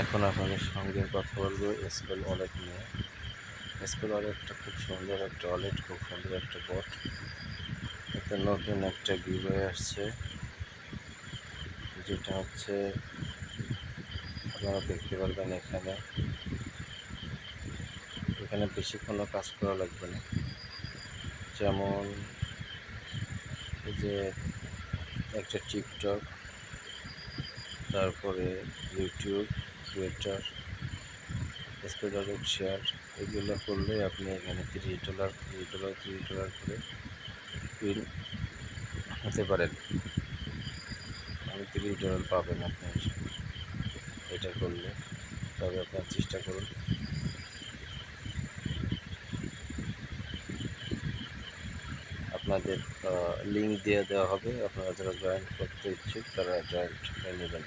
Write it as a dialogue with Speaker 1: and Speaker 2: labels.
Speaker 1: এখন আপনাদের সঙ্গে কথা বলব স্পেল ওয়ালেট নিয়ে। স্পেল ওয়ালেটটা খুব সুন্দর একটা ওয়ালেট, খুব সুন্দর একটা বট এতে নতুন একটা গিভওয়ে আসছে যেটা হচ্ছে আপনারা দেখতে পারবেন এখানে। এখানে বেশি কোনো কাজ করা লাগবে না। যেমন যে একটা টিকটক, তারপরে ইউটিউব টুইটার স্পেডারেট শেয়ার এগুলো করলে আপনি এখানে তিরিশ ডলার তিরিশ ডলার তিরিশ ডলার করে উইন হতে পারেন আমি তিরিশ ডলার পাবেন আপনি এটা করলে তবে আপনার চেষ্টা করুন। আপনাদের লিঙ্ক দিয়ে দেওয়া হবে। আপনারা যারা জয়েন করতে ইচ্ছুক তারা জয়েন্ট নেবেন।